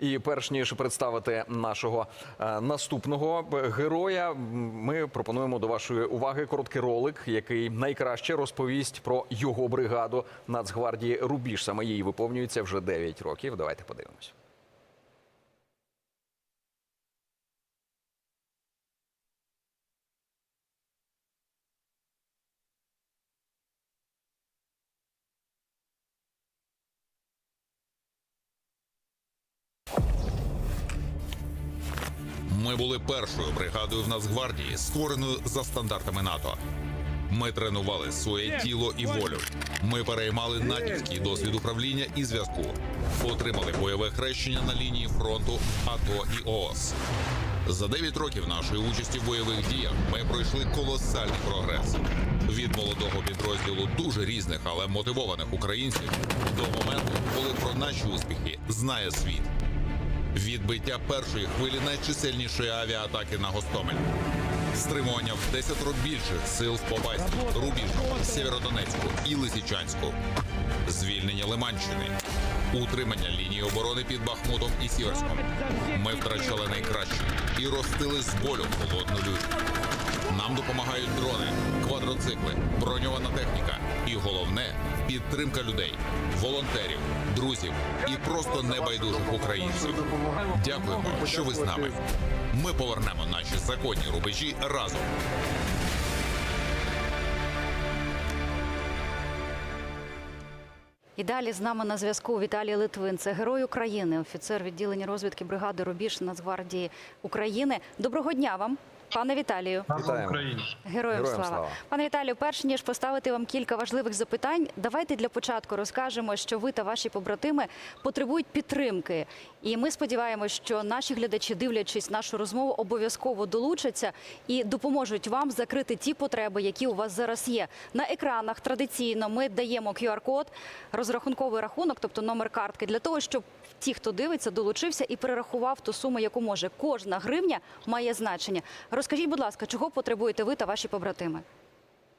І перш ніж представити нашого е, наступного героя, ми пропонуємо до вашої уваги короткий ролик, який найкраще розповість про його бригаду Нацгвардії Рубіж. Саме їй виповнюється вже 9 років. Давайте подивимось. Були першою бригадою в Нацгвардії, створеною за стандартами НАТО. Ми тренували своє тіло і волю. Ми переймали натівський досвід управління і зв'язку, отримали бойове хрещення на лінії фронту АТО і ООС. За 9 років нашої участі в бойових діях ми пройшли колосальний прогрес від молодого підрозділу дуже різних, але мотивованих українців до моменту, коли про наші успіхи знає світ. Відбиття першої хвилі найчисельнішої авіаатаки на Гостомель. Стримування в 10 більших сил в Побайську, Рубіжному, Сєвєродонецьку і Лисичанську. Звільнення Лиманщини. Утримання лінії оборони під Бахмутом і Сіверськом. Ми втрачали найкраще і ростили з болю холодну лють. Нам допомагають дрони, квадроцикли, броньована техніка і головне підтримка людей, волонтерів, друзів і просто небайдужих українців. Дякуємо, що ви з нами. Ми повернемо наші законні рубежі разом. І далі з нами на зв'язку Віталій Литвин. Це герой України, офіцер відділення розвідки бригади Рубіж Нацгвардії України. Доброго дня вам, пане Віталію. Слава Україні. Героям, Героям слава. слава. Пане Віталію, перш ніж поставити вам кілька важливих запитань, давайте для початку розкажемо, що ви та ваші побратими потребують підтримки. І ми сподіваємося, що наші глядачі, дивлячись нашу розмову, обов'язково долучаться і допоможуть вам закрити ті потреби, які у вас зараз є. На екранах традиційно ми даємо QR-код, розрахунковий рахунок, тобто номер картки, для того, щоб ті, хто дивиться, долучився і перерахував ту суму, яку може. Кожна гривня має значення. Розкажіть, будь ласка, чого потребуєте ви та ваші побратими?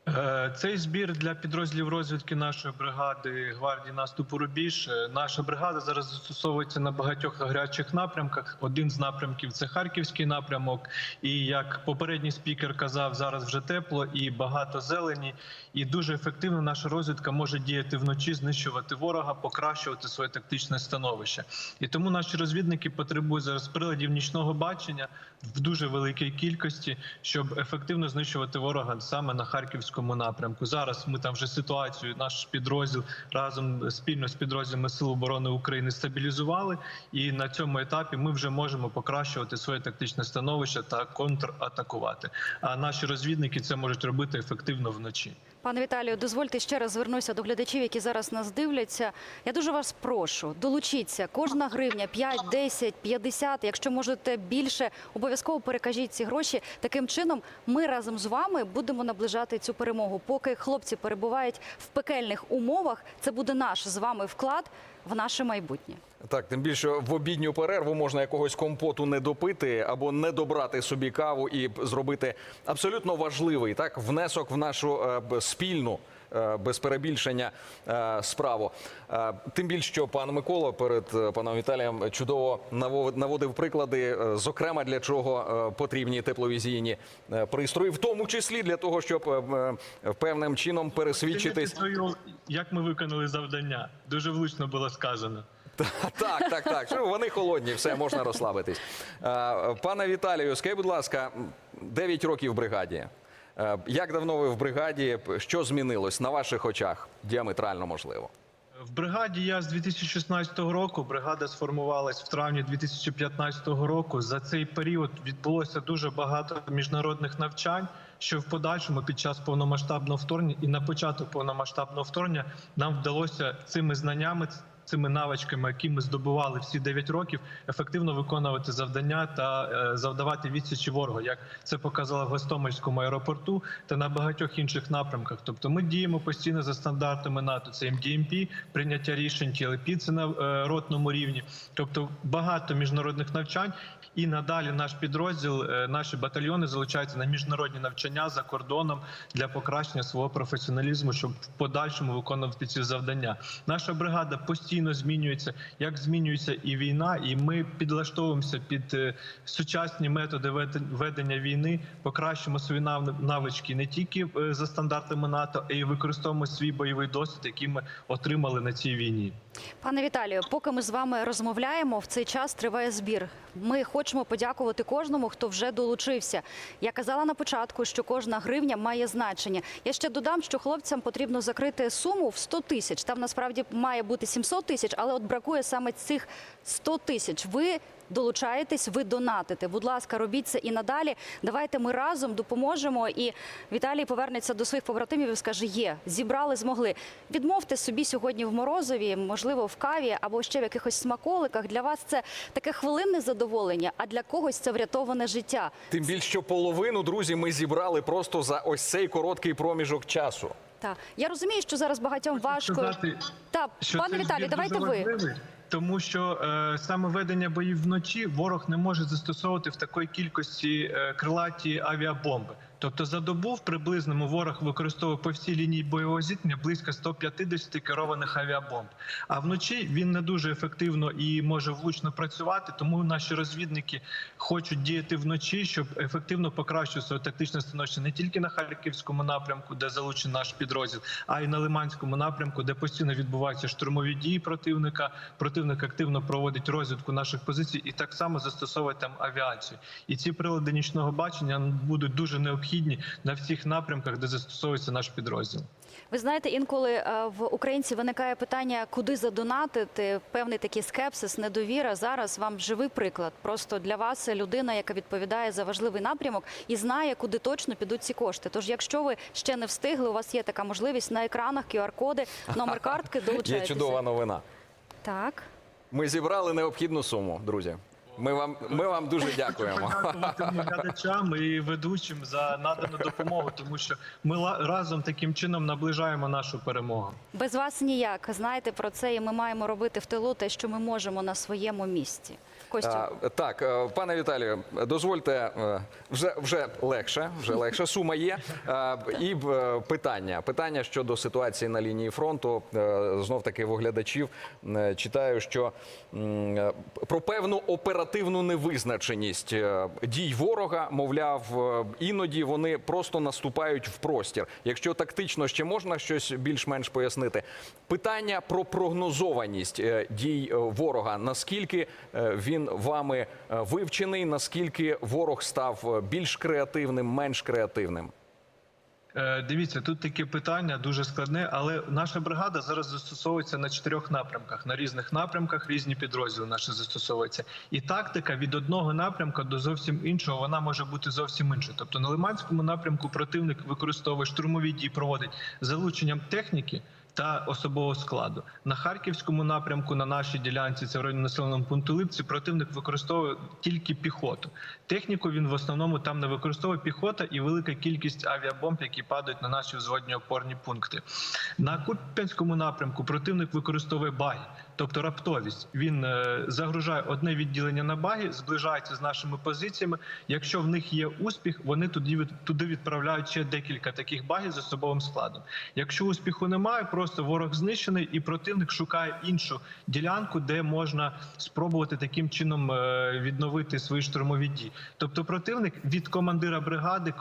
Е, Цей збір для підрозділів розвідки нашої бригади гвардії наступу Рубіж. Е, Наша бригада зараз застосовується на багатьох гарячих напрямках. Один з напрямків це харківський напрямок. І як попередній спікер казав, зараз вже тепло і багато зелені. І дуже ефективно наша розвідка може діяти вночі, знищувати ворога, покращувати своє тактичне становище. І тому наші розвідники потребують зараз приладів нічного бачення в дуже великій кількості, щоб ефективно знищувати ворога саме на харківському напрямку. Зараз ми там вже ситуацію, наш підрозділ разом спільно з підрозділами Сил оборони України стабілізували. І на цьому етапі ми вже можемо покращувати своє тактичне становище та контратакувати. А наші розвідники це можуть робити ефективно вночі. Пане Віталію, дозвольте ще раз звернуся до глядачів, які зараз нас дивляться. Я дуже вас прошу, долучіться. Кожна гривня 5, 10, 50, якщо можете більше, обов'язково перекажіть ці гроші. Таким чином, ми разом з вами будемо наближати цю перемогу. Поки хлопці перебувають в пекельних умовах, це буде наш з вами вклад в наше майбутнє. Так, тим більше в обідню перерву можна якогось компоту не допити або не добрати собі каву і зробити абсолютно важливий так внесок в нашу е, спільну. Е, Без перебільшення е, справу. Е, Тим більше, що пан Микола перед паном Віталієм чудово наво- наводив приклади, зокрема для чого потрібні тепловізійні пристрої, в тому числі для того, щоб певним чином пересвідчитись. Як ми виконали завдання, дуже влучно було сказано. Так, так, так. Вони холодні, все, можна розслабитись. Пане Віталію, скажіть, будь ласка, 9 років в бригаді. Е, Як давно ви в бригаді? Що змінилось на ваших очах? Діаметрально можливо. В бригаді я з 2016 року. Бригада сформувалась в травні 2015 року. За цей період відбулося дуже багато міжнародних навчань. Що в подальшому під час повномасштабного вторгнення і на початок повномасштабного вторгнення нам вдалося цими знаннями, цими навичками, які ми здобували всі 9 років, ефективно виконувати завдання та е, завдавати відсічі ворогу, як це показало в Гостомельському аеропорту та на багатьох інших напрямках. Тобто, ми діємо постійно за стандартами НАТО. Це МДМП, прийняття рішень ТЛП, це на е, ротному рівні. Тобто багато міжнародних навчань. І надалі наш підрозділ, е, наші батальйони залучаються на міжнародні навчання за кордоном для покращення свого професіоналізму, щоб в подальшому виконувати ці завдання. Наша бригада постійно постійно змінюється, як змінюється і війна, і ми підлаштовуємося під е, сучасні методи веде- ведення війни, покращимо свої навички не тільки е, за стандартами НАТО, а й використовуємо свій бойовий досвід, який ми отримали на цій війні. Пане Віталію, поки ми з вами розмовляємо, в цей час триває збір. Ми хочемо подякувати кожному, хто вже долучився. Я казала на початку, що кожна гривня має значення. Я ще додам, що хлопцям потрібно закрити суму в 100 тисяч. Там насправді має бути 700 тисяч, але от бракує саме цих 100 тисяч. Ви долучаєтесь, ви донатите. Будь ласка, робіть це і надалі. Давайте ми разом допоможемо. І Віталій повернеться до своїх побратимів і скаже: є, зібрали, змогли. Відмовте собі сьогодні в морозові, можливо, в каві або ще в якихось смаколиках. Для вас це таке хвилинне задоволення, а для когось це врятоване життя. Тим більше що половину, друзі, ми зібрали просто за ось цей короткий проміжок часу. Так, я розумію, що зараз багатьом важко. сказати, та пане віталі. Віталій, давайте ви. Тому що е, саме ведення боїв вночі ворог не може застосовувати в такої кількості е, крилаті авіабомби. Тобто за добу в приблизному ворог використовує по всій лінії бойового зіткнення близько 150 керованих авіабомб. А вночі він не дуже ефективно і може влучно працювати. Тому наші розвідники хочуть діяти вночі, щоб ефективно покращити своє тактичне становище не тільки на харківському напрямку, де залучений наш підрозділ, а й на Лиманському напрямку, де постійно відбуваються штурмові дії противника. Противник активно проводить розвідку наших позицій і так само застосовує там авіацію. І ці прилади нічного бачення будуть дуже необхідні на всіх напрямках, де застосовується наш підрозділ. Ви знаєте, інколи е, в українців виникає питання, куди задонатити, певний такий скепсис, недовіра. Зараз вам живий приклад. Просто для вас людина, яка відповідає за важливий напрямок і знає, куди точно підуть ці кошти. Тож, якщо ви ще не встигли, у вас є така можливість на екранах QR-коди, номер картки, Є чудова новина. Так. Ми зібрали необхідну суму, друзі. Ми вам, ми вам дуже дякуємо. Дякувати глядачам і ведучим за надану допомогу, тому що ми ла- разом таким чином наближаємо нашу перемогу. Без вас ніяк. Знаєте про це, і ми маємо робити в тилу те, що ми можемо на своєму місці. Костю, А, Так, е, пане Віталію, дозвольте е, вже, вже легше, вже легше. Сума є. Е, І питання. Питання щодо ситуації на лінії фронту. Знов таки в оглядачів е, читаю, що про певну оперативну невизначеність дій ворога, мовляв, іноді вони просто наступають в простір. Якщо тактично ще можна щось більш-менш пояснити. Питання про прогнозованість дій ворога. Наскільки він вами е, вивчений, наскільки ворог став е, більш креативним, менш креативним? Е, Дивіться, тут таке питання дуже складне, але наша бригада зараз застосовується на чотирьох напрямках. На різних напрямках різні підрозділи наші застосовуються. І тактика від одного напрямка до зовсім іншого вона може бути зовсім інша. Тобто на Лиманському напрямку противник використовує штурмові дії, проводить залученням техніки. Та особового складу на харківському напрямку на нашій ділянці це в районі населеного пункту Липці. Противник використовує тільки піхоту. Техніку він в основному там не використовує піхота і велика кількість авіабомб, які падають на наші взводні опорні пункти. На Куп'янському напрямку противник використовує баги, тобто раптовість. Він е, загружає одне відділення на баги, зближається з нашими позиціями. Якщо в них є успіх, вони туди туди відправляють ще декілька таких багів з особовим складом. Якщо успіху немає, просто ворог знищений, і противник шукає іншу ділянку, де можна спробувати таким чином е, відновити свої штурмові дії. Тобто, противник від командира бригади,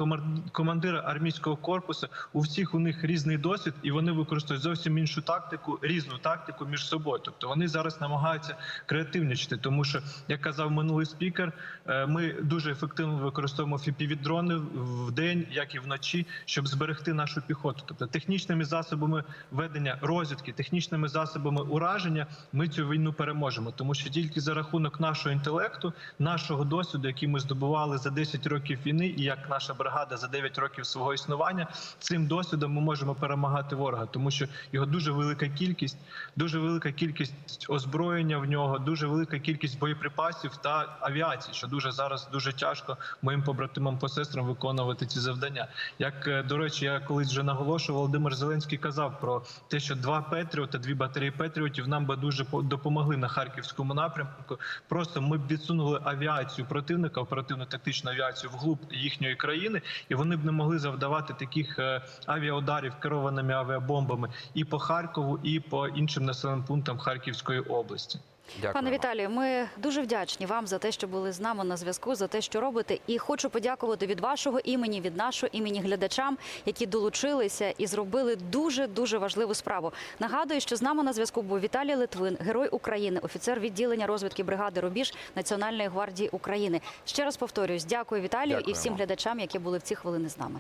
командира армійського корпусу, у всіх у них різний досвід, і вони використовують зовсім іншу тактику, різну тактику між собою. Тобто вони зараз намагаються креативничати, тому що як казав минулий спікер, е, ми дуже ефективно використовуємо фіпівідрони в день, як і вночі, щоб зберегти нашу піхоту. Тобто технічними засобами ведення розвідки, технічними засобами ураження, ми цю війну переможемо, тому що тільки за рахунок нашого інтелекту, нашого досвіду, який ми здобували за 10 років війни, і як наша бригада за 9 років свого існування, цим досвідом ми можемо перемагати ворога, тому що його дуже велика кількість, дуже велика кількість озброєння в нього, дуже велика кількість боєприпасів та авіації, що дуже зараз дуже тяжко моїм побратимам по сестрам виконувати ці завдання. Як е, до речі, я колись вже наголошував, Володимир Зеленський казав про те, що два Петріота, дві батареї Петріотів нам би дуже по- допомогли на харківському напрямку. Просто ми б відсунули авіацію противника, оперативно-тактичну авіацію вглуб їхньої країни, і вони б не могли завдавати таких е, авіаударів керованими авіабомбами і по Харкову, і по іншим населеним пунктам Харківської області. Дякую. Пане Віталію, ми дуже вдячні вам за те, що були з нами на зв'язку, за те, що робите. І хочу подякувати від вашого імені, від нашого імені глядачам, які долучилися і зробили дуже дуже важливу справу. Нагадую, що з нами на зв'язку був Віталій Литвин, герой України, офіцер відділення розвідки бригади Рубіж Національної гвардії України. Ще раз повторюсь, дякую Віталію і всім глядачам, які були в ці хвилини з нами.